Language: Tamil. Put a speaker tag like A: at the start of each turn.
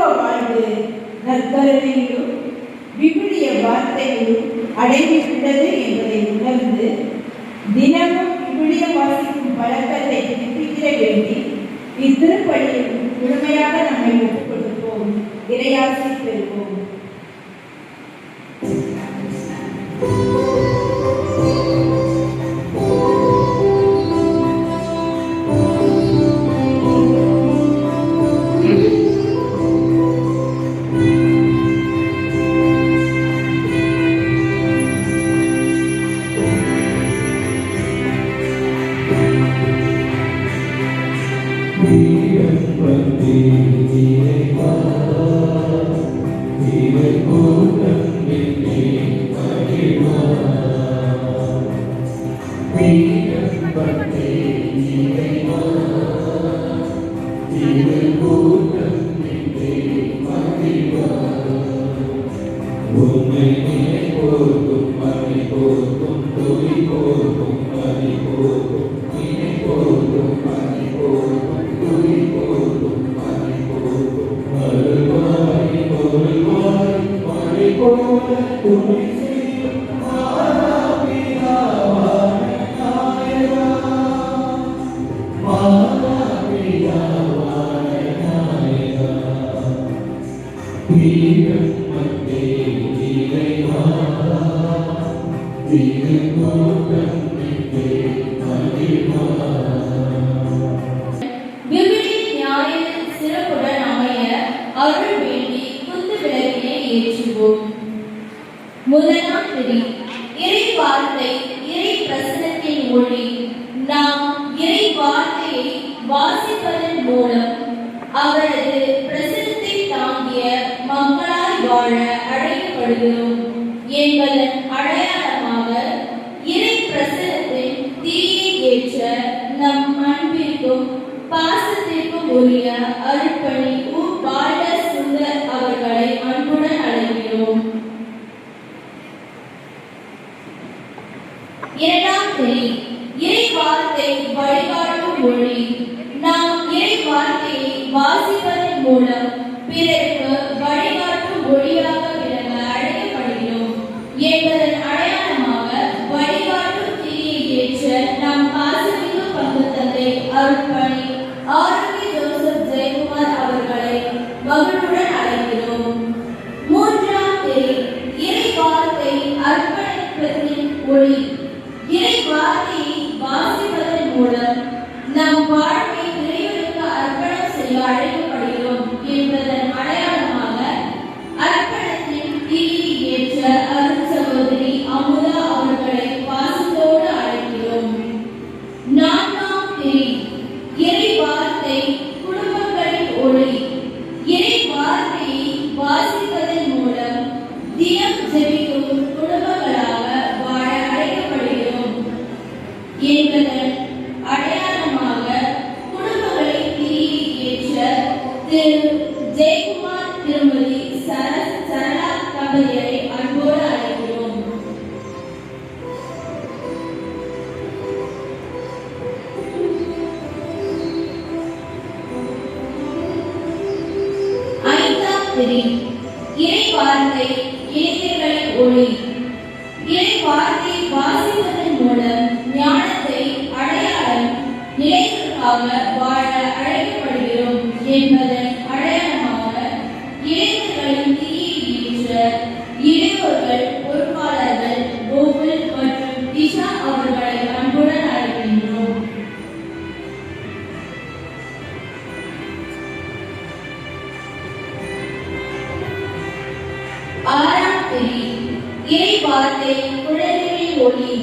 A: கிறிஸ்தவ வாழ்வு நற்கருணையிலும் விவிலிய வார்த்தையிலும் அடைந்துவிட்டது என்பதை உணர்ந்து தினமும் விவிலிய வாசிக்கும் பழக்கத்தை புதுப்பிக்க வேண்டி இத்திருப்பலியில் முழுமையாக நம்மை ஒப்புக் கொடுப்போம் இரையாசி பெறுவோம்.
B: விவிலி ஞாயிறு சிறப்புடன் அமைய அருள் வேண்டி குத்து விளக்கினை ஏற்றுவோம் முதலாம் பிரி இறை வார்த்தை இறை பிரசனத்தின் ஒளி. நாம் இறை வார்த்தையை வாசிப்பதன் மூலம் அவரது பிரசனத்தை வாழ அழைக்கப்படுகிறோம். என்பதன் அடையாளமாக இறை பிரசனத்தின் தீயை ஏற்ற நம் அன்பிற்கும் பாசத்திற்கும் உரிய அருட்பணி உ பால சுந்தர் அவர்களை அன்புடன் அழைக்கிறோம். இரண்டாம் தெரி இறை வார்த்தை வழிகாட்டும் மொழி. நாம் இறை வார்த்தையை வாசிப்பதன் மூலம் பிறருக்கு ஒளி இறை வார்த்தையை வாசிப்பதன் மூலம் நம் வாழ்வை இறைவனுக்கு அர்ப்பணம் செய்ய அழைக்கப்படுகிறோம் என்பதன் அடையாளமாக அர்ப்பணத்தின் தீயை ஏற்ற அருள் சகோதரி அமுதா அவர்களை பாசத்தோடு அழைக்கிறோம். நான்காம் தேதி இறை வார்த்தை திரு ஜெயக்குமார் திருமதி சர சரளா தம்பதியரை அன்போடு அழைக்கிறோம். ஐந்தாம் இறை வார்த்தை இளைஞர்களின் ஒளி. இறை வார்த்தை வாசிப்பதன் மூலம் ஞானத்தை அடையாளம் நிலைகளுக்காக வாழ அழைக்கப்படும் என்பதன் அடையாளமாக இளைஞர்களின் தீயை ஏற்ற இளையோர்கள் பொறுப்பாளர்கள் கோகுல் மற்றும் திஷா அவர்களை அன்புடன் அழைக்கின்றோம். ஆறாம் பிரி இறை வார்த்தை குழந்தைகளின் ஒளி.